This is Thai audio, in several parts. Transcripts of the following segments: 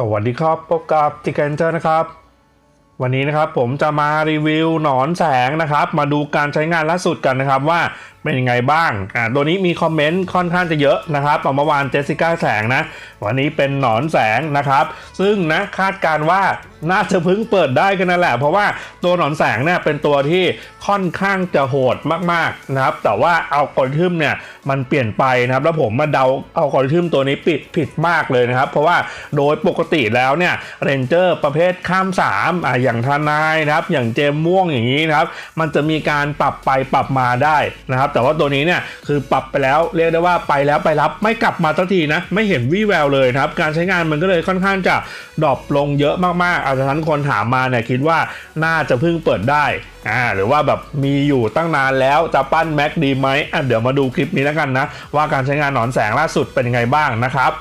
สวัสดีครับพบกับติกันเจอร์นะครับ วันนี้นะครับผมจะมารีวิวหนอนแสงนะครับ มาดูการใช้งานล่าสุดกันนะครับว่า เป็นยังไงบ้างอ่าตัวนี้มีคอมเมนต์ค่อนข้างจะเยอะนะครับเมื่อวานเจสสิก้าแสงนะ วันนี้เป็นหนอนแสงนะครับ ซึ่งนะคาดการว่าน่าจะพิ่งเปิดได้กันนั่นแหละ เพราะว่าตัวหนอนแสงเนี่ยเป็นตัวที่ค่อนข้างจะโหดมากๆนะครับ แต่ว่าเอัลกริทึมเนี่ยมันเปลี่ยนไปนะครับ แล้วผมมาเดาเอัลกริทึมตัวนี้ผิดผิดมากเลยนะครับ เพราะว่าโดยปกติแล้วเนี่ยเรนเจอร์ประเภทข้าม3อ่าอย่างทนายนะครับ อย่างเจมม่วงอย่างนี้นะครับ มันจะมีการปรับไปปรับมาได้นะครับแต่ว่าตัวนี้เนี่ยคือปรับไปแล้วเรียกได้ว่าไปแล้วไปรับไม่กลับมาสักทีนะไม่เห็นวี่แววเลยนะครับการใช้งานมันก็เลยค่อนข้างจะดรอปลงเยอะมากๆอาจจะทั้นคนถามมาเนี่ยคิดว่าน่าจะเพิ่งเปิดได้อ่าหรือว่าแบบมีอยู่ตั้งนานแล้วจะปั้นแม็กดีไหมอะเดี๋ยวมาดูคลิปนี้แล้วกันนะ ว่าการใช้งานหนอนแสงล่าสุดเป็นยังไงบ้างนะครับ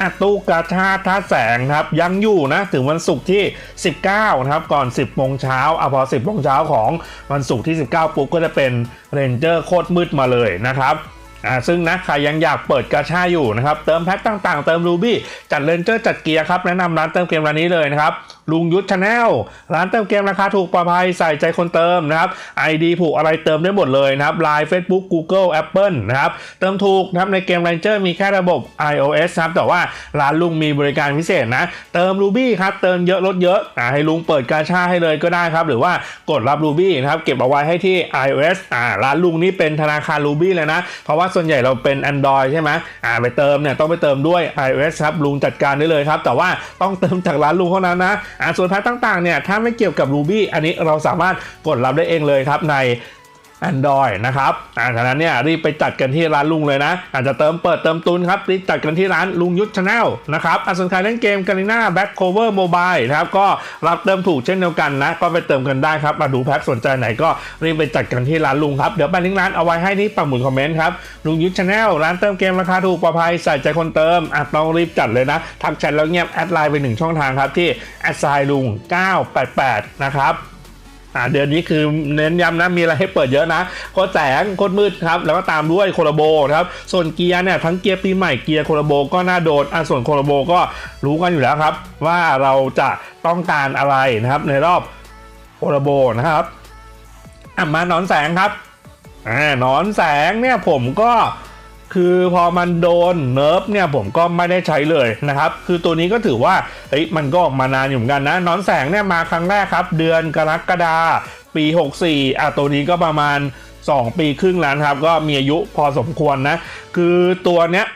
อะตู้กาชาท่าแสงนะครับยังอยู่นะถึงวันศุกร์ที่ 19นะครับก่อน 10โมงเช้าอะพอ 10โมงเช้าของวันศุกร์ที่ 19 ปุ๊บก็จะเป็นเรนเจอร์โคตรมืดมาเลยนะครับอ่าซึ่งนะใครยังอยากเปิดกาชาอยู่นะครับ เติมแพ็คต่างๆ เติมรูบี้จัดเรนเจอร์จัดเกียร์ครับ แนะนำร้านเติมเกมร้านนี้เลยนะครับ ลุงยุทธชาแนลร้านเติมเกมราคาถูกปลอดภัยใส่ใจคนเติมนะครับ ID ผูกอะไรเติมได้หมดเลยนะครับ Line Facebook Google Apple นะครับ เติมถูกนะครับในเกม Ranger มีแค่ระบบ iOS นะครับ แต่ว่าร้านลุงมีบริการพิเศษนะ เติม Ruby ครับ เติมเยอะลดเยอะอ่าให้ลุงเปิดกาชาให้เลยก็ได้ครับ หรือว่ากดรับ Ruby นะครับ เก็บเอาไว้ให้ที่ iOS อ่าร้านลุงนี่เป็นธนาคาร Ruby เลยนะ เพราะว่าส่วนใหญ่เราเป็น Android ใช่ไหมอ่าไปเติมเนี่ยต้องไปเติมด้วย iOS ครับลุงจัดการได้เลยครับ แต่ว่าต้องเติมจากร้านลุงเท่านั้นนะอ่าส่วนแพทต่างๆเนี่ยถ้าไม่เกี่ยวกับ Ruby อันนี้เราสามารถกดรับได้เองเลยครับใน Android นะครับอ่าฉะนั้นเนี่ยรีบไปจัดกันที่ร้านลุงเลยนะ อาจจะเติมเปิดเติมตุนครับ รีบจัดกันที่ร้านลุงยุทธชาแนลนะครับอส่วนใครเล่นเกมกาลิน่าแบ็คโคเวอร์โมบายนะครับก็รับเติมถูกเช่นเดียวกันนะ ก็ไปเติมกันได้ครับมาดูแพ็คสนใจไหนก็รีบไปจัดกันที่ร้านลุงครับ เดี๋ยวแปะลิงก์ร้านเอาไว้ให้ที่ปักหมุดคอมเมนต์ครับลุงยุทธชาแนลร้านเติมเกมราคาถูกปลอดภัยใส่ใจคนเติมอะต้องรีบจัดเลยนะทักแชทแล้วเงียบแอดไลน์ไปหนึ่งช่องทางครับที่แอดไซลุง988นะครับ อ่าเดือนนี้คือเน้นย้ำนะมีอะไรให้เปิดเยอะนะโคตรแสงโคตรมืดครับแล้วก็ตามด้วยโคลาโบครับส่วนเกียร์เนี่ยทั้งเกียร์ปีใหม่เกียร์โคลาโบก็น่าโดนอ่าส่วนโคลาโบก็รู้กันอยู่แล้วครับ ว่าเราจะต้องการอะไรนะครับ ในรอบโคลาโบนะครับอะมาหนอนแสงครับอ่าหนอนแสงเนี่ยผมก็ คือพอมันโดนเนิร์ฟเนี่ยผมก็ไม่ได้ใช้เลยนะครับ คือตัวนี้ก็ถือว่าเฮ้ยมันก็ออกมานานอยู่เหมือนกันนะนอนแสงเนี่ยมาครั้งแรกครับ เดือนกรกฎาปี 64อะตัวนี้ก็ประมาณ 2 ปีครึ่งแล้วครับ ก็มีอายุพอสมควรนะ คือตัวเนี้ย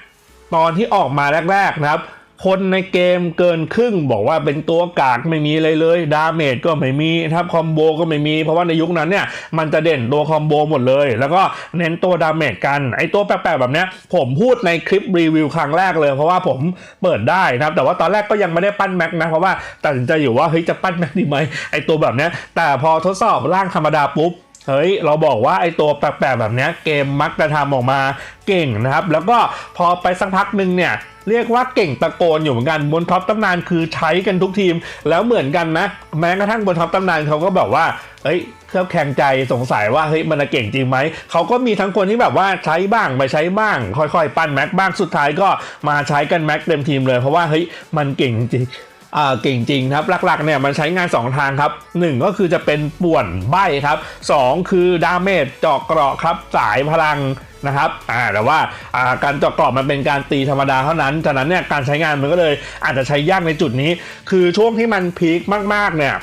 ตอนที่ออกมาแรกๆนะครับ คนในเกมเกินครึ่งบอกว่าเป็นตัวกากไม่มีอะไรเลย ดาเมจก็ไม่มีนะครับคอมโบก็ไม่มี เพราะว่าในยุคนั้นเนี่ยมันจะเด่นตัวคอมโบหมดเลย แล้วก็เน้นตัวดาเมจกัน ไอตัวแปลกๆแบบเนี้ยผมพูดในคลิปรีวิวครั้งแรกเลยเพราะว่าผมเปิดได้นะครับแต่ว่าตอนแรกก็ยังไม่ได้ปั้นแม็กนะเพราะว่าตัดสินใจอยู่ว่าเฮ้ยจะปั้นแม็กดีไหมไอตัวแบบเนี้ยแต่พอทดสอบร่างธรรมดาปุ๊บเฮ้ย เราบอกว่าไอตัวแปลกๆแบบเนี้ยเกมมักจะทำออกมาเก่งนะครับ แล้วก็พอไปสักพักหนึ่งเนี่ย เรียกว่าเก่งตะโกนอยู่เหมือนกันบนท็อปตำนานคือใช้กันทุกทีม แล้วเหมือนกันนะ แม้กระทั่งบนท็อปตำนานเขาก็แบบว่าเฮ้ยเครือบแข่งใจสงสัยว่าเฮ้ยมันจะเก่งจริงไหมเขาก็มีทั้งคนที่แบบว่าใช้บ้างไม่ใช้บ้าง ค่อยๆ ปั้นแม็กบ้างสุดท้ายก็มาใช้กันแม็กเต็มทีมเลยเพราะว่าเฮ้ยมันเก่งจริง เก่งจริงครับหลักๆเนี่ยมันใช้งาน 2 ทางครับ 1 ก็คือจะเป็นป่วนใบครับ 2 คือดาเมจเจาะเกราะครับสายพลังนะครับอ่าแต่ว่าอ่าการเจาะเกราะมันเป็นการตีธรรมดาเท่านั้น ฉะนั้นเนี่ยการใช้งานมันก็เลยอาจจะใช้ยากในจุดนี้ คือช่วงที่มันพีคมากๆเนี่ย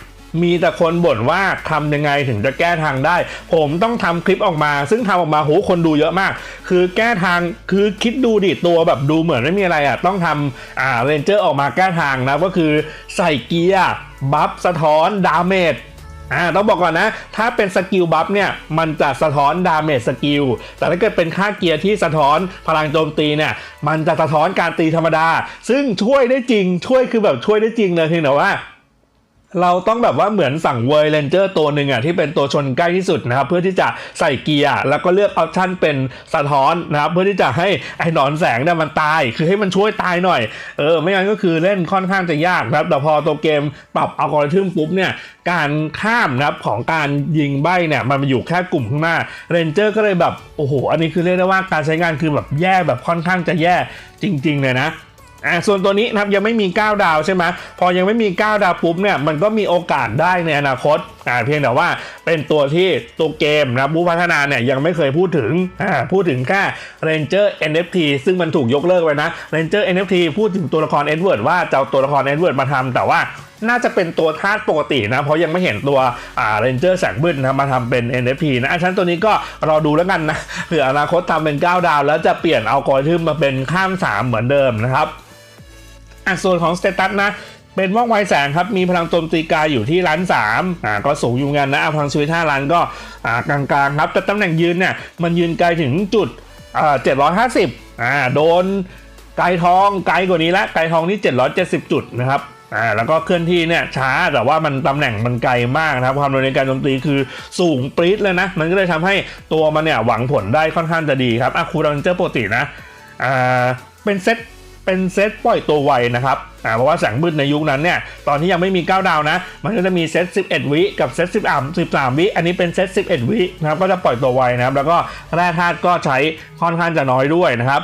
มีแต่คนบ่นว่าทำยังไงถึงจะแก้ทางได้ ผมต้องทำคลิปออกมา ซึ่งทำออกมาโหคนดูเยอะมาก คือแก้ทางคือคิดดูดิตัวแบบดูเหมือนไม่มีอะไรอะต้องทำอ่าเรนเจอร์ออกมาแก้ทางนะก็คือใส่เกียร์บัฟสะท้อนดาเมจอ่าต้องบอกก่อนนะ ถ้าเป็นสกิลบัฟเนี่ยมันจะสะท้อนดาเมจสกิลแต่ถ้าเกิดเป็นค่าเกียร์ที่สะท้อนพลังโจมตีเนี่ยมันจะสะท้อนการตีธรรมดา ซึ่งช่วยได้จริงช่วยคือแบบช่วยได้จริงเลยเพียงแต่ว่า เราต้องแบบว่าเหมือนสั่งเวอร์เรนเจอร์ตัวหนึ่งอะที่เป็นตัวชนใกล้ที่สุดนะครับ เพื่อที่จะใส่เกียร์แล้วก็เลือกออปชันเป็นสะท้อนนะครับเพื่อที่จะให้ไอ้หนอนแสงเนี่ยมันตาย คือให้มันช่วยตายหน่อยเออไม่งั้นก็คือเล่นค่อนข้างจะยากนะครับ แต่พอตัวเกมปรับอัลกอริทึมปุ๊บเนี่ยการข้ามนะครับของการยิงใบเนี่ยมันมาอยู่แค่กลุ่มข้างหน้าเรนเจอร์ก็เลยแบบโอ้โหอันนี้คือเรียกได้ว่าการใช้งานคือแบบแย่แบบค่อนข้างจะแย่จริง ๆ เลยนะ อ่าส่วนตัวนี้นะครับยังไม่มี 9 ดาวใช่ไหมพอยังไม่มี 9 ดาวปุ๊บเนี่ยมันก็มีโอกาสได้ในอนาคตอ่าเพียงแต่ว่าเป็นตัวที่ตัวเกมนะครับผู้พัฒนาเนี่ยยังไม่เคยพูดถึงอ่าพูดถึงแค่ Ranger NFT ซึ่งมันถูกยกเลิกไปนะ Ranger NFT พูดถึงตัวละครเอ็ดเวิร์ดว่าจะตัวละครเอ็ดเวิร์ดมาทำแต่ว่าน่าจะเป็นตัวธาตุปกตินะ เพราะยังไม่เห็นตัวอ่า Ranger แสงบึ้นนะมาทำเป็น NFT นะฉันตัวนี้ก็รอดูแล้วกันนะเผื่ออนาคตทำเป็น 9 ดาว แล้วจะเปลี่ยนเอากอริทึมมาเป็นข้าม 3 เหมือนเดิมนะครับ อะส่วนของสเตตัสนะเป็นว่องไวแสงครับ มีพลังโจมตีกายอยู่ที่ล้านสามอ่าก็สูงอยู่เงันนะพลังชีวิตห้าล้านก็อ่ากลางๆครับ แต่ตำแหน่งยืนเนี่ยมันยืนไกลถึงจุดอ่าเจ็ดร้อยห้าสิบอ่าโดนไกลทองไกลกว่านี้ละไกลทองนี่เจ็ดร้อยเจ็ดสิบจุดนะครับอ่าแล้วก็เคลื่อนที่เนี่ยช้าแต่ว่ามันตำแหน่งมันไกลมากนะครับความเร็วในการโจมตีคือสูงปรี๊ดเลยนะ มันก็เลยทำให้ตัวมันเนี่ยหวังผลได้ค่อนข้างจะดีครับอะคูดันเจอร์ปกตินะอ่าเป็นเซต เป็นเซตปล่อยตัวไวนะครับอ่าเพราะว่าแสงมืดในยุคนั้นเนี่ยตอนที่ยังไม่มี 9 ดาวนะ มันก็จะมีเซต 11 วิกับเซต13 13 วิ อันนี้เป็นเซต 11 วินะครับก็จะปล่อยตัวไวนะครับ แล้วก็แร่ธาตุก็ใช้ค่อนข้างจะน้อยด้วยนะครับ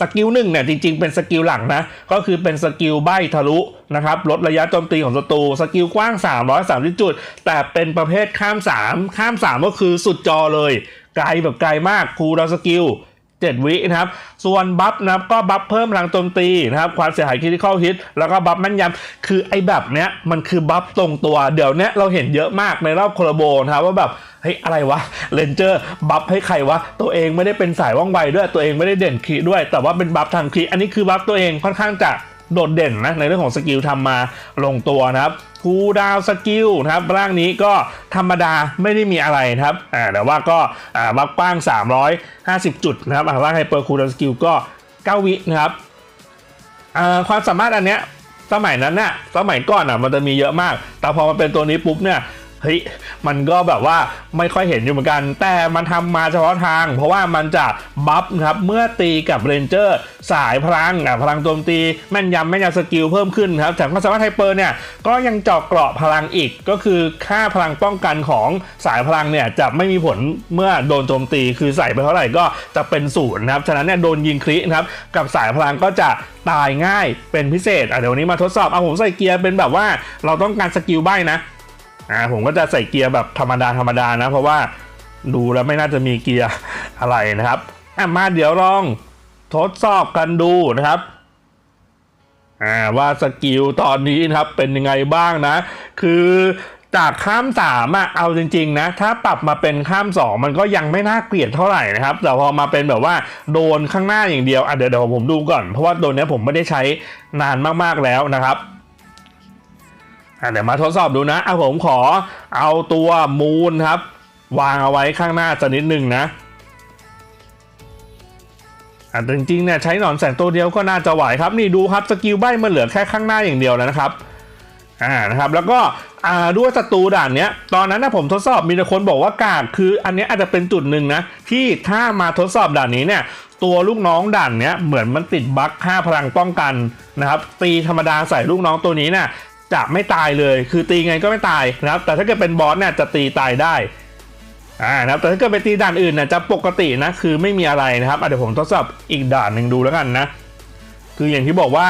สกิลหนึ่งเนี่ยจริงๆ เป็นสกิลหลักนะ ก็คือเป็นสกิลใบทะลุนะครับลดระยะโจมตีของศัตรูสกิลกว้าง 330 จุด แต่เป็นประเภทข้าม 3 ข้าม 3 ก็คือสุดจอเลย ไกลแบบไกลมากคูลดาวสกิล 7 วินะครับ ส่วนบัฟนะครับก็บัฟเพิ่มพลังโจมตีนะครับ ความเสียหายคริติคอลฮิตแล้วก็บัฟแม่นยำคือไอ้แบบเนี้ยมันคือบัฟตรงตัว เดี๋ยวเนี้ยเราเห็นเยอะมากในรอบโคลาโบนะครับว่าแบบเฮ้ยอะไรวะเลนเจอร์บัฟให้ใครวะ ตัวเองไม่ได้เป็นสายว่องไวด้วยตัวเองไม่ได้เด่นคีด้วย แต่ว่าเป็นบัฟทางคีอันนี้คือบัฟตัวเองค่อนข้างจะ โดดเด่นนะในเรื่องของสกิลทำมาลงตัวนะครับคูดาวสกิลนะครับร่างนี้ก็ธรรมดาไม่ได้มีอะไรครับอ่าแต่ว่าก็อ่าบักว้าง 350 จุดนะครับอ่าร่างไฮเปอร์คูดาวสกิลก็ 9 วินะครับอ่าความสามารถอันเนี้ยสมัยนั้นน่ะสมัยก่อนอะมันจะมีเยอะมาก แต่พอมาเป็นตัวนี้ปุ๊บเนี่ย เฮ้ยมันก็แบบว่าไม่ค่อยเห็นอยู่เหมือนกัน แต่มันทำมาเฉพาะทาง เพราะว่ามันจะบัฟครับเมื่อตีกับเรนเจอร์สายพลังอะพลังโจมตีแม่นยำแม่นยำสกิลเพิ่มขึ้นครับแต่ความสามารถไฮเปอร์เนี่ยก็ยังเจาะเกราะพลังอีกก็คือค่าพลังป้องกันของสายพลังเนี่ยจะไม่มีผลเมื่อโดนโจมตีคือใส่ไปเท่าไหร่ก็จะเป็นศูนย์นะครับฉะนั้นเนี่ยโดนยิงครินะครับกับสายพลังก็จะตายง่ายเป็นพิเศษอะเดี๋ยววันนี้มาทดสอบเอาผมใส่เกียร์เป็นแบบว่าเราต้องการสกิลใบนะ อ่าผมก็จะใส่เกียร์แบบธรรมดาธรรมดานะ เพราะว่าดูแล้วไม่น่าจะมีเกียร์อะไรนะครับอะมาเดี๋ยวลองทดสอบกันดูนะครับอ่าว่าสกิลตอนนี้นะครับเป็นยังไงบ้างนะ คือจากข้ามสามอะเอาจริงๆนะ ถ้าปรับมาเป็นข้ามสองมันก็ยังไม่น่าเกลียดเท่าไหร่นะครับ แต่พอมาเป็นแบบว่าโดนข้างหน้าอย่างเดียวอะเดี๋ยวเดี๋ยวผมดูก่อน เพราะว่าโดนเนี้ยผมไม่ได้ใช้นานมากๆแล้วนะครับ เดี๋ยวมาทดสอบดูนะเอาผมขอเอาตัวมูนครับ วางเอาไว้ข้างหน้าจะนิดนึงนะอะจริงๆเนี่ยใช้หนอนแสงตัวเดียวก็น่าจะไหวครับนี่ดูครับสกิลใบมันเหลือแค่ข้างหน้าอย่างเดียวแล้วนะครับอ่านะครับแล้วก็อ่าด้วยศัตรูด่านเนี้ยตอนนั้นนะผมทดสอบมีแต่คนบอกว่ากากคืออันนี้อาจจะเป็นจุดหนึ่งนะที่ถ้ามาทดสอบด่านนี้เนี่ยตัวลูกน้องด่านเนี้ยเหมือนมันติดบั๊กค่าพลังป้องกันนะครับตีธรรมดาใส่ลูกน้องตัวนี้เนี่ย จะไม่ตายเลย คือตีไงก็ไม่ตายนะครับ แต่ถ้าเกิดเป็นบอสเนี่ยจะตีตายได้อ่านะครับแต่ถ้าเกิดไปตีด่านอื่นเนี่ยจะปกตินะคือไม่มีอะไรนะครับเดี๋ยวผมทดสอบอีกด่านหนึ่งดูแล้วกันนะ คืออย่างที่บอกว่า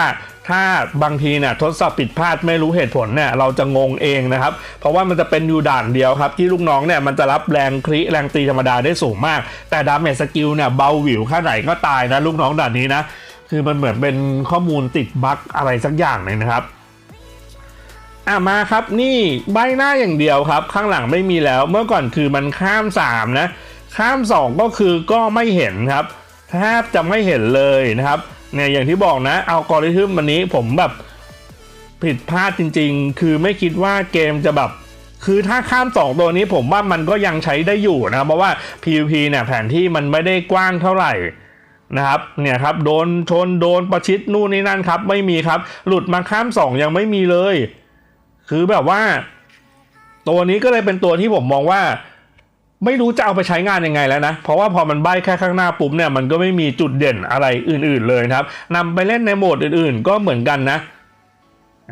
ถ้าบางทีเนี่ยทดสอบผิดพลาดไม่รู้เหตุผลเนี่ยเราจะงงเองนะครับ เพราะว่ามันจะเป็นอยู่ด่านเดียวครับ ที่ลูกน้องเนี่ยมันจะรับแรงคริแรงตีธรรมดาได้สูงมาก แต่ดาเมจสกิลเนี่ยเบาหวิวแค่ไหนก็ตายนะลูกน้องด่านนี้นะ คือมันเหมือนเป็นข้อมูลติดบั๊กอะไรสักอย่างหนึ่งนะครับ อะมาครับนี่ใบหน้าอย่างเดียวครับ ข้างหลังไม่มีแล้วเมื่อก่อนคือมันข้าม 3 นะ ข้าม 2 ก็คือก็ไม่เห็นครับแทบจะไม่เห็นเลยนะครับเนี่ยอย่างที่บอกนะเอัลกริทึมวันนี้ผมแบบผิดพลาดจริง ๆ คือไม่คิดว่าเกมจะแบบคือถ้าข้าม 2 ตัวนี้ผมว่ามันก็ยังใช้ได้อยู่นะเพราะว่า PVP เนี่ยแผนที่มันไม่ได้กว้างเท่าไหร่นะครับเนี่ยครับโดนชนโดนประชิดนู่นนี่นั่นครับ ไม่มีครับ หลุดมาข้ามสองยังไม่มีเลย คือแบบว่า ตัวนี้ก็เลยเป็นตัวที่ผมมองว่า ไม่รู้จะเอาไปใช้งานยังไงแล้วนะ เพราะว่าพอมันใบแค่ข้างหน้าปุ๊บเนี่ยมันก็ไม่มีจุดเด่นอะไรอื่น ๆเลยครับนำไปเล่นในโหมดอื่น ๆ ก็เหมือนกันนะ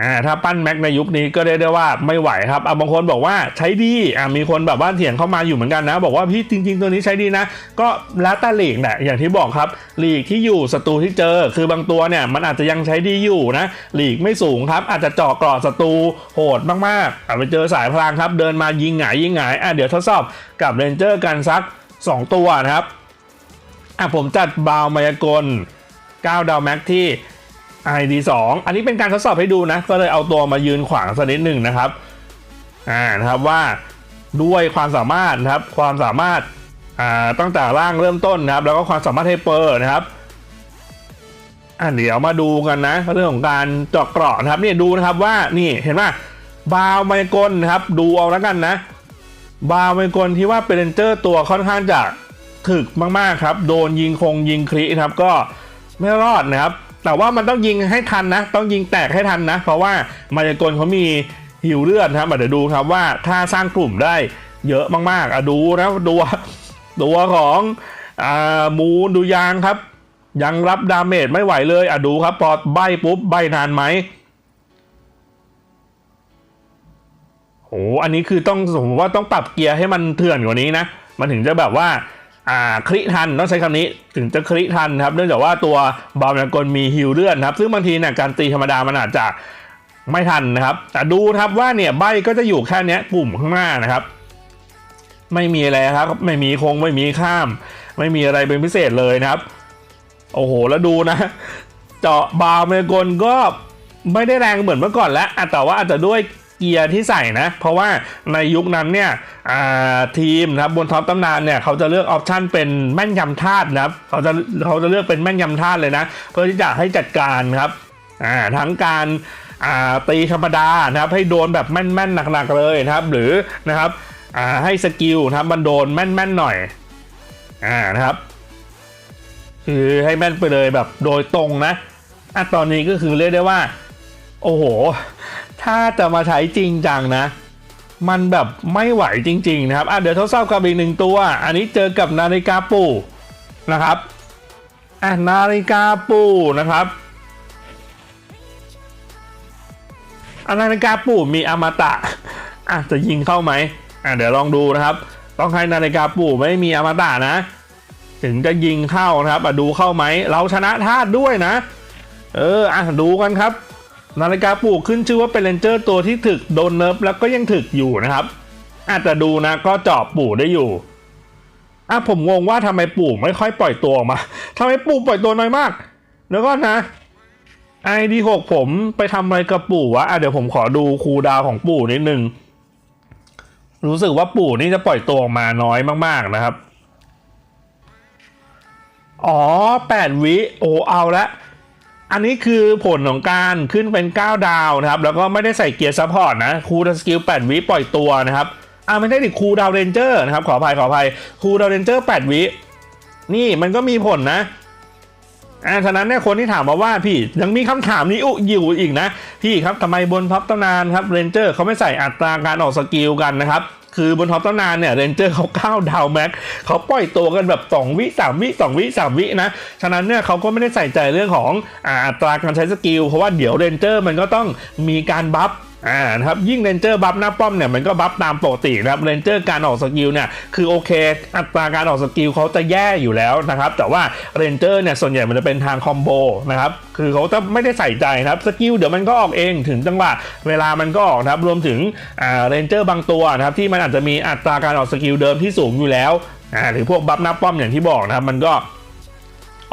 อ่าถ้าปั้นแม็กในยุคนี้ก็เรียกได้ว่าไม่ไหวครับอะบางคนบอกว่าใช้ดีอ่ามีคนแบบว่าเถียงเข้ามาอยู่เหมือนกันนะ บอกว่าพี่จริง ๆ ตัวนี้ใช้ดีนะ ก็แล้วแต่ลีกแหละอย่างที่บอกครับหลีกที่อยู่ศัตรูที่เจอ คือบางตัวเนี่ยมันอาจจะยังใช้ดีอยู่นะหลีกไม่สูงครับ อาจจะเจาะกรอบศัตรูโหดมากๆอะไปเจอสายพลังครับ เดินมายิงหงายยิงหงายอะเดี๋ยวทดสอบกับเรนเจอร์กันสัก 2 ตัวนะครับอะผมจัดบาวมายากล9ดาวแม็กที่ ID 2อันนี้เป็นการทดสอบให้ดูนะ ก็เลยเอาตัวมายืนขวางสักนิดหนึ่งนะครับ อ่านะครับว่าด้วยความสามารถนะครับ ความสามารถอ่าตั้งแต่ร่างเริ่มต้นนะครับ แล้วก็ความสามารถไฮเปอร์นะครับอ่าเดี๋ยวมาดูกันนะ เรื่องของการเจาะเกราะนะครับนี่ดูนะครับว่านี่เห็นไหมบาวไมกลนะครับ ดูเอาแล้วกันนะ บาวไมกลที่ว่าเป็นเรนเจอร์ตัวค่อนข้างจะถึกมากๆครับ โดนยิงคงยิงครินะครับ ก็ไม่รอดนะครับ แต่ว่ามันต้องยิงให้ทันนะ ต้องยิงแตกให้ทันนะ เพราะว่ามายากลเขามีหิวเลือดนะครับเดี๋ยวดูครับว่าถ้าสร้างกลุ่มได้เยอะมากๆอะดูนะดูตัวของอ่ามูนดูยางครับ ยังรับดาเมจไม่ไหวเลยอะดูครับพอใบปุ๊บใบนานไหมโหอันนี้คือต้องสมมติว่าต้องปรับเกียร์ให้มันเถื่อนกว่านี้นะ มันถึงจะแบบว่า อ่าคลิทันต้องใช้คำนี้ถึงจะคลิทันครับเนื่องจากว่าตัวบาลมากลมีฮิลเลื่อนครับ ซึ่งบางทีเนี่ยการตีธรรมดามันอาจจะไม่ทันนะครับ แต่ดูครับว่าเนี่ยใบก็จะอยู่แค่นี้ปุ่มข้างหน้านะครับ ไม่มีอะไรครับ ไม่มีคงไม่มีข้าม ไม่มีอะไรเป็นพิเศษเลยนะครับ โอ้โหแล้วดูนะ เจาะบาล์มากลก็ไม่ได้แรงเหมือนเมื่อก่อนแล้วอะแต่ว่าอาจจะด้วย เกียร์ที่ใส่นะ เพราะว่าในยุคนั้นเนี่ยทีมนะครับบนท็อปตำนานเนี่ยเขาจะเลือกออปชันเป็นแม่นยำธาตุนะครับเขาจะเขาจะเลือกเป็นแม่นยำธาตุเลยนะ เพื่อที่จะให้จัดการครับทั้งการตีธรรมดานะครับ ให้โดนแบบแม่นๆหนักๆเลยนะครับ หรือนะครับให้สกิลนะครับมันโดนแม่นๆหน่อยอ่านะครับคือให้แม่นไปเลยแบบโดยตรงนะอะตอนนี้ก็คือเรียกได้ว่า โอ้โห ถ้าจะมาใช้จริงจังนะ มันแบบไม่ไหวจริง ๆ นะครับอะเดี๋ยวทดสอบกับอีกหนึ่งตัว อันนี้เจอกับนาฬิกาปู่นะครับอะนาฬิกาปู่นะครับอะนาฬิกาปู่มีอมตะอะจะยิงเข้าไหมอะเดี๋ยวลองดูนะครับ ต้องให้นาฬิกาปู่ไม่มีอมตะนะ ถึงจะยิงเข้านะครับอะดูเข้าไหม เราชนะธาตุด้วยนะ เอออะดูกันครับ นาฬิกาปลูกขึ้นชื่อว่าเป็นเรนเจอร์ตัวที่ถึกโดนเนิร์ฟแล้วก็ยังถึกอยู่นะครับอาจจะดูนะก็จาะปู่ได้อยู่อะผมงงว่าทำไมปู่ไม่ค่อยปล่อยตัวออกมาทำไมปู่ปล่อยตัวน้อยมาก แล้วก็นะไอดีหกผมไปทำอะไรกับปู่วะอะเดี๋ยวผมขอดูคูดาวของปู่นิดนึง รู้สึกว่าปู่นี่จะปล่อยตัวออกมาน้อยมาก ๆนะครับ อ๋อแปดวิ โอเอาละ อันนี้คือผลของการขึ้นเป็น 9 ดาวนะครับ แล้วก็ไม่ได้ใส่เกียร์ซัพพอร์ตนะคูดสกิล 8 วิปล่อยตัวนะครับอ่าไม่ได้ดิคูดาวเรนเจอร์นะครับ ขออภัยขออภัยคูดาวเรนเจอร์ 8 วิ นี่มันก็มีผลนะอ่าฉะนั้นเนี่ยคนที่ถามมาว่าพี่ยังมีคำถามนี้อุอยู่อีกนะ พี่ครับทำไมบนท็อปตำนานครับเรนเจอร์เขาไม่ใส่อัตราการออกสกิลกันนะครับ คือบนท็อปตำนานเนี่ยเรนเจอร์เขาก้าวดาวแม็กเขาปล่อยตัวกันแบบ 2 วิ 3 วิ 2 วิ 3 วินะ ฉะนั้นเนี่ยเขาก็ไม่ได้ใส่ใจเรื่องของอ่าอัตราการใช้สกิล เพราะว่าเดี๋ยวเรนเจอร์มันก็ต้องมีการบัฟ อ่านะครับยิ่งเรนเจอร์บัฟหน้าป้อมเนี่ยมันก็บัฟตามปกตินะครับเรนเจอร์การออกสกิลเนี่ยคือโอเค อัตราการออกสกิลเขาจะแย่อยู่แล้วนะครับแต่ว่าเรนเจอร์เนี่ยส่วนใหญ่มันจะเป็นทางคอมโบนะครับคือเขาจะไม่ได้ใส่ใจนะครับสกิลเดี๋ยวมันก็ออกเองถึงจังหวะเวลามันก็ออกนะครับรวมถึงอ่าเรนเจอร์บางตัวนะครับที่มันอาจจะมีอัตราการออกสกิลเดิมที่สูงอยู่แล้วอ่าหรือพวกบัฟหน้าป้อมอย่างที่บอกนะครับมันก็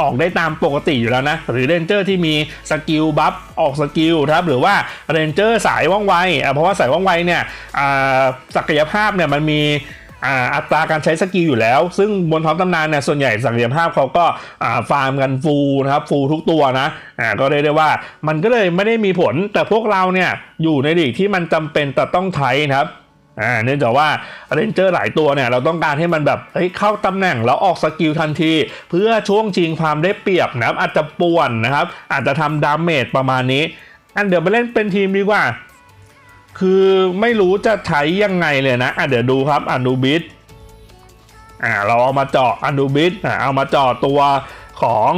ออกได้ตามปกติอยู่แล้วนะ หรือเรนเจอร์ที่มีสกิลบัฟออกสกิลครับหรือว่าเรนเจอร์สายว่องไวเพราะว่าสายว่องไวเนี่ยศักยภาพเนี่ยมันมีอ,อัตราการใช้สกิลอยู่แล้ว ซึ่งบนท้องตำนานเนี่ยส่วนใหญ่ศักยภาพเขาก็ฟาร์มกันฟูนะครับฟูทุกตัวนะก็เรียกได้ว่ามันก็เลยไม่ได้มีผลแต่พวกเราเนี่ยอยู่ในลีกที่มันจำเป็นแต่ต้องใช้นะครับ อ่าเนื่องจากว่าเรนเจอร์หลายตัวเนี่ยเราต้องการให้มันแบบเฮ้ยเข้าตำแหน่งแล้วออกสกิลทันที เพื่อช่วงชิงความได้เปรียบนะครับอาจจะป่วนนะครับ อาจจะทำดาเมจประมาณนี้ อันเดี๋ยวไปเล่นเป็นทีมดีกว่า คือไม่รู้จะใช้ยังไงเลยนะอะเดี๋ยวดูครับอนดูบิทอ่าเราเอามาเจาะอนดูบิทอ่าเอามาเจาะตัวของ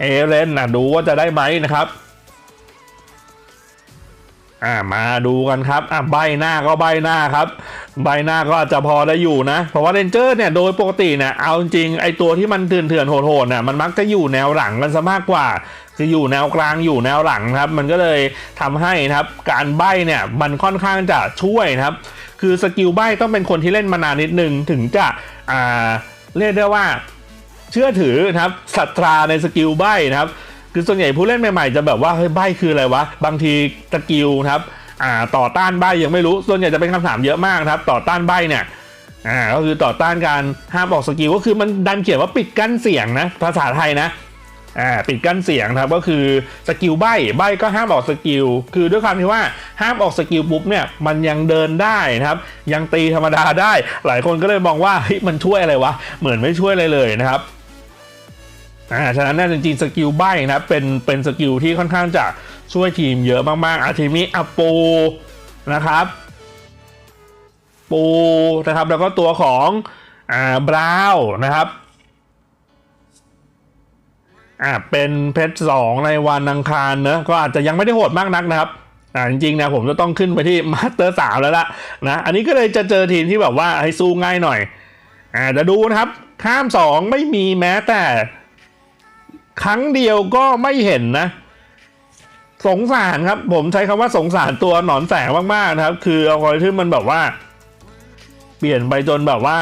เอเรนอะดูว่าจะได้ไหมนะครับ อ่ามาดูกันครับอะใบหน้าก็ใบหน้าครับ ใบหน้าก็อาจจะพอได้อยู่นะ เพราะว่าเรนเจอร์เนี่ยโดยปกติเนี่ยเอาจริงๆไอตัวที่มันเถื่อนเถื่อนๆโหดๆเนี่ยมันมักจะอยู่แนวหลังกันซะมากกว่าคืออยู่แนวกลางอยู่แนวหลังครับ มันก็เลยทำให้นะครับการใบเนี่ยมันค่อนข้างจะช่วยนะครับ คือสกิลใบต้องเป็นคนที่เล่นมานานนิดนึงถึงจะอ่าเรียกได้ว่าเชื่อถือนะครับศรัทธาในสกิลใบนะครับ คือส่วนใหญ่ผู้เล่นใหม่ๆจะแบบว่าเฮ้ยใบคืออะไรวะ บางทีสกิลนะครับอ่าต่อต้านใบยังไม่รู้ ส่วนใหญ่จะเป็นคำถามเยอะมากครับ ต่อต้านใบเนี่ยอ่าก็คือต่อต้านการห้ามออกสกิลก็คือมันดันเขียนว่าปิดกั้นเสียงนะภาษาไทยนะอ่าปิดกั้นเสียงครับก็คือสกิลใบใบก็ห้ามออกสกิลคือด้วยความที่ว่าห้ามออกสกิลปุ๊บเนี่ยมันยังเดินได้นะครับ ยังตีธรรมดาได้ หลายคนก็เลยมองว่าเฮ้ยมันช่วยอะไรวะเหมือนไม่ช่วยอะไรเลยนะครับ อ่าฉะนั้นเนี่ยจริงๆสกิลใบนะเป็นเป็นสกิลที่ค่อนข้างจะช่วยทีมเยอะมากๆอาทีมนี้อัปปูนะครับปูนะครับแล้วก็ตัวของอ่าบราวน์นะครับอ่าเป็นเพชรสองในวันอังคารเนอะก็อาจจะยังไม่ได้โหดมากนักนะครับอ่าจริงๆนะผมจะต้องขึ้นไปที่มาสเตอร์สามแล้วล่ะนะอันนี้ก็เลยจะเจอทีมที่แบบว่าให้สู้ง่ายหน่อยอ่าจะดูนะครับข้ามสองไม่มีแม้แต่ ครั้งเดียวก็ไม่เห็นนะ สงสารครับ ผมใช้คำว่าสงสารตัวหนอนแสงมากๆนะครับ คืออัลกอริทึมมันแบบว่า เปลี่ยนไปจนแบบว่า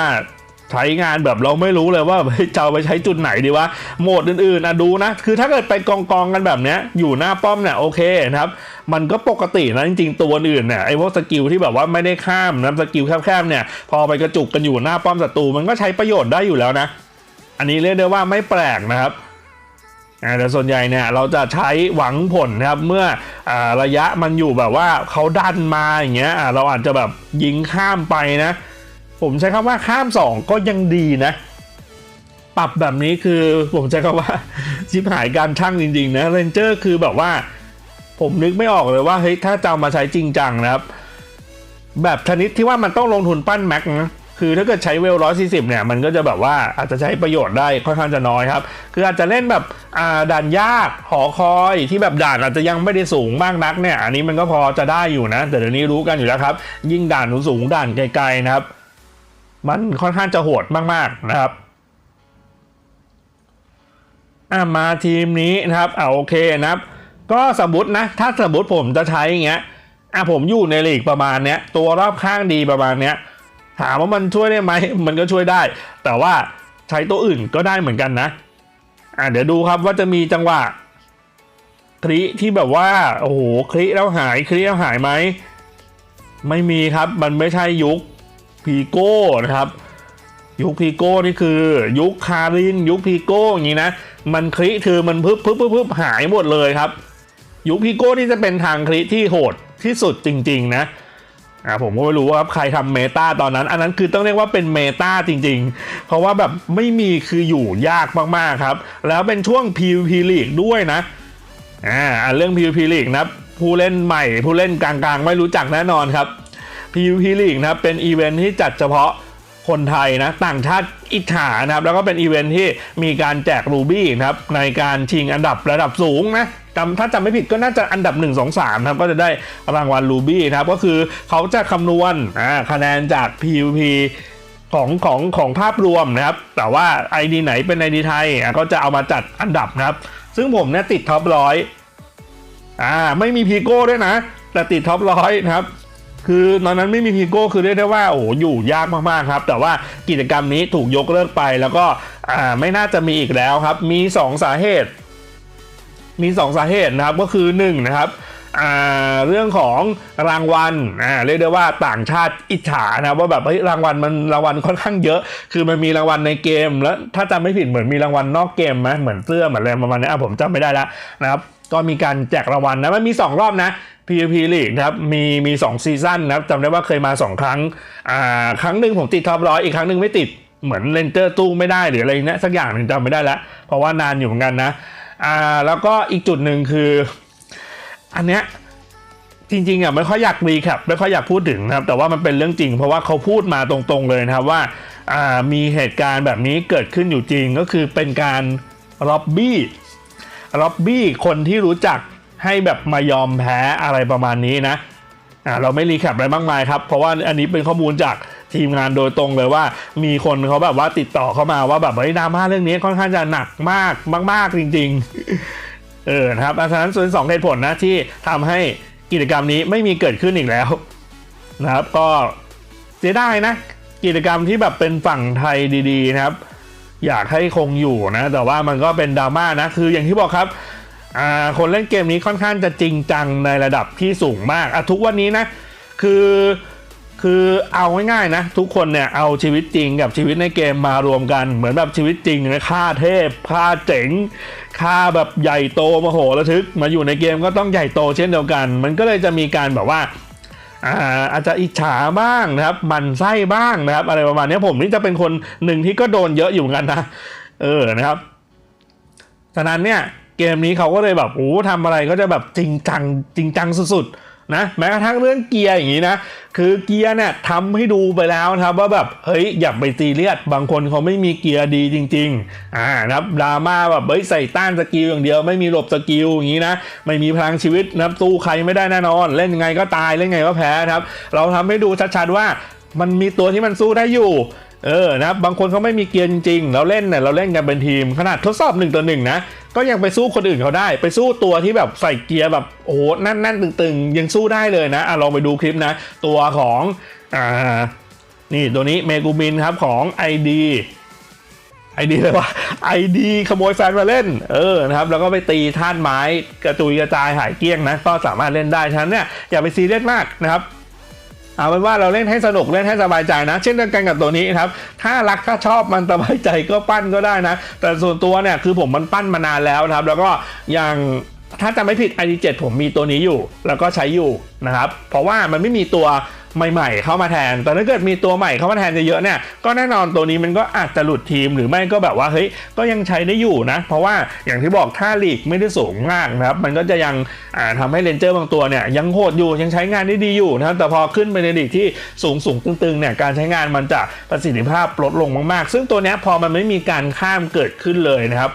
ใช้งานแบบเราไม่รู้เลยว่าจะเอาไปใช้จุดไหนดีวะโหมดอื่นๆนะดูนะ คือถ้าเกิดไปกองกองกันแบบเนี้ยอยู่หน้าป้อมเนี่ยโอเคนะครับ มันก็ปกตินะจริงๆตัวอื่นเนี่ยไอ้พวกสกิลที่แบบว่าไม่ได้ข้ามนะสกิลแคบๆเนี่ย พอไปกระจุกกันอยู่หน้าป้อมศัตรูมันก็ใช้ประโยชน์ได้อยู่แล้วนะ อันนี้เรียกได้ว่าไม่แปลกนะครับ แต่ส่วนใหญ่เนี่ยเราจะใช้หวังผลนะครับเมื่ออระยะมันอยู่แบบว่าเขาดันมาอย่างเงี้ยเราอาจจะแบบยิงข้ามไปนะ ผมใช้คำว่าข้ามสองก็ยังดีนะ ปรับแบบนี้คือผมใช้คำว่าชิบหายการช่างจริงๆนะเรนเจอร์คือแบบว่า ผมนึกไม่ออกเลยว่าเฮ้ยถ้าจะมาใช้จริงจังนะครับ แบบชนิดที่ว่ามันต้องลงทุนปั้นแม็กนะ คือถ้าเกิดใช้เวลร้อยสี่สิบเนี่ยมันก็จะแบบว่าอาจจะใช้ประโยชน์ได้ค่อนข้างจะน้อยครับ คืออาจจะเล่นแบบด่านยากหอคอยที่แบบด่านอาจจะยังไม่ได้สูงมากนักเนี่ยอันนี้มันก็พอจะได้อยู่นะ แต่เดี๋ยวนี้รู้กันอยู่แล้วครับ ยิ่งด่านสูงด่านไกลๆนะครับ มันค่อนข้างจะโหดมากๆนะครับอะมาทีมนี้นะครับอ่าโอเคนะครับ ก็สมมตินะ ถ้าสมมติผมจะใช้อย่างเงี้ยอะผมอยู่ในลีกประมาณเนี้ยตัวรอบข้างดีประมาณเนี้ย ถามว่ามันช่วยได้ไหมมันก็ช่วยได้ แต่ว่าใช้ตัวอื่นก็ได้เหมือนกันนะอะเดี๋ยวดูครับว่าจะมีจังหวะคลิที่แบบว่าโอ้โหคลิแล้วหายคลิแล้วหายไหมไม่มีครับมันไม่ใช่ยุคพีโก้นะครับ ยุคพีโก้นี่คือ ยุคคาริน ยุคพีโก้อย่างนี้นะมันคลิคือมันพึบพึบพึบพึบหายหมดเลยครับ ยุคพีโก้ที่จะเป็นทางคลิที่โหดที่สุดจริง ๆ นะ อ่าผมก็ไม่รู้ว่าใครทำเมตาตอนนั้น อันนั้นคือต้องเรียกว่าเป็นเมตาจริง ๆ เพราะว่าแบบไม่มีคืออยู่ยากมากๆครับ แล้วเป็นช่วง PVP League ด้วยนะอ่าเรื่อง PVP League นะครับผู้เล่นใหม่ผู้เล่นกลางๆ ไม่รู้จักแน่นอนครับ PVP League นะครับเป็นอีเวนท์ที่จัดเฉพาะคนไทยนะต่างชาติอิจฉานะครับ แล้วก็เป็นอีเวนท์ที่มีการแจกรูบี้นะครับในการชิงอันดับระดับสูงนะ จำถ้าจำไม่ผิดก็น่าจะอันดับ 1 2 3นะครับก็จะได้รางวัลรูบี้นะครับก็คือเขาจะคำนวณคะแนนจาก PVP ของของของภาพรวมนะครับ แต่ว่า ID ไหนเป็น ID ไทยก็จะเอามาจัดอันดับนะครับ ซึ่งผมเนี่ยติดท็อปร้อยอ่าไม่มีพีโก้ด้วยนะ แต่ติดท็อปร้อยนะครับคือตอนนั้นไม่มีพีโก้คือเรียกได้ว่าโอ้โหอยู่ยากมากๆครับ แต่ว่ากิจกรรมนี้ถูกยกเลิกไปแล้วก็อ่าไม่น่าจะมีอีกแล้วครับ มี 2 สาเหตุ มี 2 สาเหตุนะครับก็คือ1นะครับเรื่องของรางวัลเรียกได้ว่าต่างชาติอิจฉานะว่าแบบเฮ้ยรางวัลมันรางวัลค่อนข้างเยอะ คือมันมีรางวัลในเกม แล้วถ้าจำไม่ผิดเหมือนมีรางวัลนอกเกมไหมเหมือนเสื้อเหมือนอะไรประมาณนี้ผมจำไม่ได้แล้วนะครับก็มีการแจกรางวัลนะมันมี 2 รอบนะ PVP League นะครับมีมี2ซีซั่นนะครับจำได้ว่าเคยมา 2 ครั้งครั้งหนึ่งผมติดท็อปร้อยอีกครั้งหนึ่งไม่ติดเหมือนเลนเจอร์ตู้ไม่ได้หรืออะไรเนี้ยสักอย่างหนึ่งจำไม่ได้แล้วเพราะว่านานอยู่เหมือนกันนะ อ่าแล้วก็อีกจุดหนึ่งคือ อันเนี้ยจริงๆอะไม่ค่อยอยากรีแคปไม่ค่อยอยากพูดถึงนะครับ แต่ว่ามันเป็นเรื่องจริง เพราะว่าเขาพูดมาตรงๆเลยนะครับว่าอ่ามีเหตุการณ์แบบนี้เกิดขึ้นอยู่จริงก็คือเป็นการล็อบบี้ล็อบบี้คนที่รู้จักให้แบบมายอมแพ้อะไรประมาณนี้นะอ่าเราไม่รีแคปอะไรมากมายครับ เพราะว่าอันนี้เป็นข้อมูลจาก ทีมงานโดยตรงเลยว่า มีคนเขาแบบว่าติดต่อเข้ามาว่าแบบเฮ้ยดราม่าเรื่องนี้ค่อนข้างจะหนักมากมาก ๆ จริง ๆ เออนะครับดังนั้นส่วนสองเหตุผลนะที่ทำให้กิจกรรมนี้ไม่มีเกิดขึ้นอีกแล้วนะครับ ก็เสียดายนะ กิจกรรมที่แบบเป็นฝั่งไทยดีๆนะครับ อยากให้คงอยู่นะ แต่ว่ามันก็เป็นดราม่านะ คืออย่างที่บอกครับคนเล่นเกมนี้ค่อนข้างจะจริงจังในระดับที่สูงมากอะทุกวันนี้นะ คือ คือเอาง่ายๆนะ ทุกคนเนี่ยเอาชีวิตจริงกับชีวิตในเกมมารวมกัน เหมือนแบบชีวิตจริงนะค่าเทพค่าเจ๋งค่าแบบใหญ่โตมโหระทึก มาอยู่ในเกมก็ต้องใหญ่โตเช่นเดียวกัน มันก็เลยจะมีการแบบว่าอาจจะอิจฉาบ้างนะครับมันไส้บ้างนะครับ อะไรประมาณนี้ผมนี่จะเป็นคนหนึ่งที่ก็โดนเยอะอยู่เหมือนกันนะ เออนะครับฉะนั้นเนี่ยเกมนี้เขาก็เลยแบบโอ้ทำอะไรก็จะแบบจริงจังจริงจังสุดๆ นะแม้กระทั่งเรื่องเกียร์อย่างนี้นะ คือเกียร์เนี่ยทำให้ดูไปแล้วนะครับว่าแบบเฮ้ยอย่าไปตีเลียดบางคนเขาไม่มีเกียร์ดีจริงๆอ่านะครับดราม่าแบบเฮ้ยใส่ต้านสกิลอย่างเดียว ไม่มีหลบสกิลอย่างนี้นะไม่มีพลังชีวิตนะสู้ใครไม่ได้แน่นอน เล่นยังไงก็ตายเล่นยังไงก็แพ้ครับ เราทำให้ดูชัดๆว่ามันมีตัวที่มันสู้ได้อยู่ เออนะครับบางคนเขาไม่มีเกียร์จริงๆเราเล่นเนี่ยเราเล่นกันเป็นทีมขนาดทดสอบ1ต่อ1นะก็ยังไปสู้คนอื่นเขาได้ ไปสู้ตัวที่แบบใส่เกียร์แบบโอ้โหแน่นๆตึงๆ ยังสู้ได้เลยนะอะลองไปดูคลิปนะ ตัวของอ่านี่ตัวนี้เมกูมินครับของ ID ไอดีเลยว่าไอดีขโมยแฟนมาเล่น เออนะครับแล้วก็ไปตีท่านไม้กระจุยกระจายหายเกี้ยงนะ ก็สามารถเล่นได้ฉะนั้นเนี่ยอย่าไปซีเรียสมากนะครับ เอาเป็นว่าเราเล่นให้สนุกเล่นให้สบายใจนะ เช่นเดียวกันกับตัวนี้ครับ ถ้ารักถ้าชอบมันสบายใจก็ปั้นก็ได้นะ แต่ส่วนตัวเนี่ยคือผมมันปั้นมานานแล้วครับ แล้วก็อย่างถ้าจำไม่ผิด ID7 ผมมีตัวนี้อยู่ แล้วก็ใช้อยู่นะครับ เพราะว่ามันไม่มีตัว ใหม่ๆ เข้ามาแทน แต่ถ้าเกิดมีตัวใหม่เข้ามาแทนเยอะๆเนี่ย ก็แน่นอนตัวนี้มันก็อาจจะหลุดทีมหรือไม่ก็แบบว่าเฮ้ย ก็ยังใช้ได้อยู่นะ เพราะว่าอย่างที่บอกถ้าลีกไม่ได้สูงมากนะครับ มันก็จะยังอ่าทำให้เลนเจอร์บางตัวเนี่ยยังโหดอยู่ยังใช้งานได้ดีอยู่นะครับ แต่พอขึ้นไปในลีกที่สูงสูงตึงๆเนี่ย การใช้งานมันจะประสิทธิภาพลดลงมากๆ ซึ่งตัวนี้พอมันไม่มีการข้ามเกิดขึ้นเลยนะครับ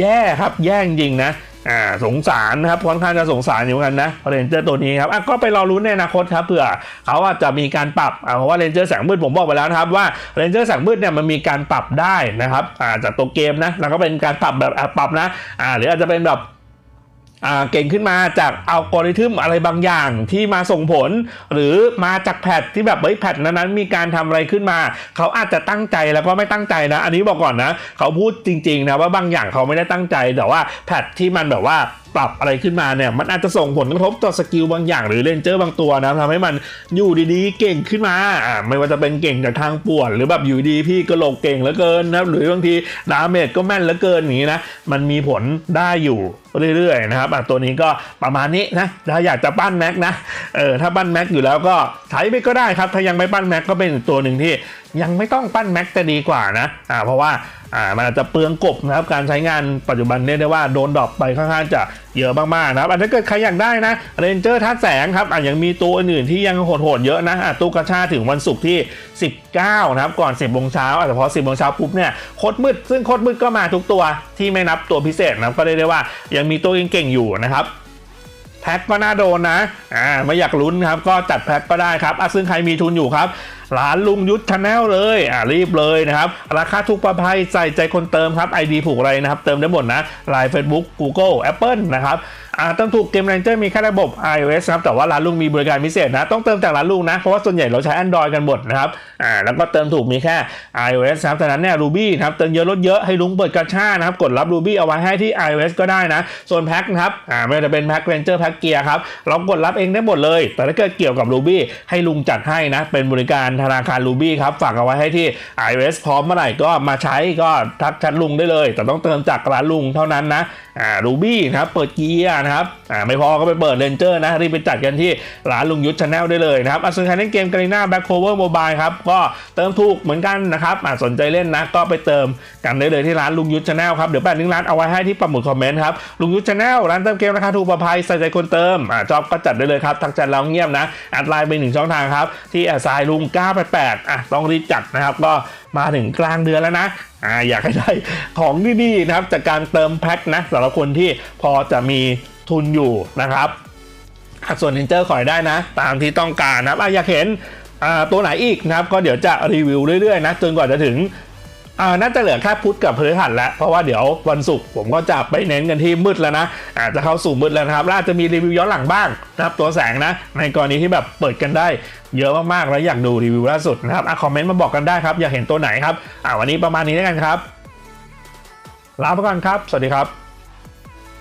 แย่ครับ แย่จริงนะ อ่าสงสารนะครับค่อนข้างจะสงสารอยู่กันนะเรนเจอร์ตัวนี้ครับอะก็ไปรอรุ้นในอนาคตครับเผื่อเขาอาจจะมีการปรับอ่าเพราะว่าเรนเจอร์แสงมืดผมบอกไปแล้วนะครับว่าเรนเจอร์แสงมืดเนี่ยมันมีการปรับได้นะครับอ่าจากตัวเกมนะแล้วก็เป็นการปรับแบบอะปรับนะอ่าหรืออาจจะเป็นแบบ เก่งขึ้นมาจากอัลกอริทึมอะไรบางอย่างที่มาส่งผล หรือมาจากแพทที่แบบเฮ้ยแพทนั้นๆมีการทำอะไรขึ้นมา เขาอาจจะตั้งใจแล้วก็ไม่ตั้งใจนะ อันนี้บอกก่อนนะ เขาพูดจริงๆนะว่าบางอย่างเขาไม่ได้ตั้งใจแต่ว่าแพทที่มันแบบว่า ปรับอะไรขึ้นมาเนี่ยมันอาจจะส่งผลกระทบต่อสกิลบางอย่างหรือเลนเจอร์บางตัวนะทำให้มันอยู่ดีๆเก่งขึ้นมาอ่าไม่ว่าจะเป็นเก่งจากทางป่วน หรือแบบอยู่ดีพี่กระโหลกเก่งเหลือเกินนะหรือบางทีดาเมจก็แม่นเหลือเกินอย่างนี้นะมันมีผลได้อยู่เรื่อยๆนะครับตัวนี้ก็ประมาณนี้นะถ้าอยากจะปั้นแม็กนะเออถ้าปั้นแม็กอยู่แล้วก็ใช้ไปก็ได้ครับ ถ้ายังไม่ปั้นแม็กก็เป็นอีกตัวหนึ่งที่ยังไม่ต้องปั้นแม็กจะดีกว่านะอ่าเพราะว่า อ่ามันอาจจะเปลืองกบนะครับการใช้งานปัจจุบันเรียกได้ว่าโดนดรอปไปค่อนข้างจะเยอะมากๆนะครับอะถ้าเกิดใครอยากได้นะเรนเจอร์ทัดแสงครับอะยังมีตัวอื่นที่ยังโหดๆเยอะนะอะตู้กระชาถึงวันศุกร์ที่ 19นะครับก่อน 10โมงเช้าอะแต่พอ 10โมงเช้าปุ๊บเนี่ยโคตรมืด ซึ่งโคตรมืดก็มาทุกตัวที่ไม่นับตัวพิเศษนะก็เรียกได้ว่ายังมีตัวเก่งๆอยู่นะครับแพ็คก็น่าโดนนะอ่าไม่อยากลุ้นครับก็จัดแพ็คก็ได้ครับอะซึ่งใครมีทุนอยู่ครับ ร้านลุงยุทธชาแนลเลยอ่ารีบเลยนะครับ ราคาทุกประภัยใส่ใจคนเติมครับ ID ผูกอะไรนะครับ เติมได้หมดนะ Line Facebook Google Apple นะครับ อ่าเติมถูกเกม r รนเจอร์มีแค่ระบบ iOS นะครับ แต่ว่าร้านลุงมีบริการพิเศษนะ ต้องเติมจากร้านลุงนะ เพราะว่าส่วนใหญ่เราใช้ Android กันหมดนะครับ อ่า แล้วก็เติมถูกมีแค่ iOS นะครับแต่นั้นเนี่ย Ruby นะครับ เติมเยอะลดเยอะให้ลุงเปิดกระชานะครับ กดรับ Ruby เอาไว้ให้ที่ iOS ก็ได้นะ ส่วนแพ็คนะครับ อ่า ไม่ว่าจะเป็นแพ็ค Ranger แพ็คเกียร์ครับ เรากดรับเองได้หมดเลย แต่ถ้าเกิดเกี่ยวกับ Ruby ให้ลุงจัดให้นะ เป็นบริการธนาคาร Ruby ครับ ฝากเอาไว้ให้ที่ iOS พร้อมเมื่อไหร่ก็มาใช้ก็ทักแชทลุงได้เลย แต่ต้องเติมจากร้านลุงเท่านั้นนะอ่า Ruby นะครับเปิดเกียร์นะครับอ่าไม่พอก็ไปเปิด Ranger นะรีบไปจัดกันที่ร้านลุงยุทธชาแนลได้เลยนะครับอะส่วนใครเล่นเกมกา r ีนาแบ็คโคเวอร์โมบายครับก็เติมถูกเหมือนกันนะครับอ่าสนใจเล่นนะก็ไปเติมกันได้เลยที่ร้านลุงยุทธชาแนลครับเดี๋ยวแปะลิงก์ร้านเอาไว้ให้ที่ปักหมุดคอมเมนต์ครับลุงยุทธชาแนลร้านเติมเกมราคาถูกปลอดภัยใส่ใจคนเติมอ่าจอบก็จัดได้เลยครับทักจัดเราเงียบนะแอดไลน์ไปหนึ่งช่องทางครับที่แอดไซน์ลุง988อะต้องรีบจัดนะครับก็มาถึงกลางเดือนแล้วนะ อ่าอยากให้ได้ของดีๆนะครับ จากการเติมแพ็คนะสำหรับคนที่พอจะมีทุนอยู่นะครับส่วนนินเจอร์ขอได้นะ ตามที่ต้องการนะครับอะอยากเห็นตัวไหนอีกนะครับ ก็เดี๋ยวจะรีวิวเรื่อยๆนะจนกว่าจะถึง อ่าน่าจะเหลือแค่พุธกับพฤหัสแล้ว เพราะว่าเดี๋ยววันศุกร์ผมก็จะไปเน้นกันที่มืดแล้วนะอาจจะเข้าสู่มืดแล้วนะครับล่าจจะมีรีวิวย้อนหลังบ้างนะครับตัวแสงนะ ในกรณีที่แบบเปิดกันได้เยอะมากๆ แล้วอยากดูรีวิวล่าสุดนะครับอะคอมเมนต์มาบอกกันได้ครับ อยากเห็นตัวไหนครับอ่าวันนี้ประมาณนี้แล้วกันครับลาไปก่อนครับ สวัสดีครับ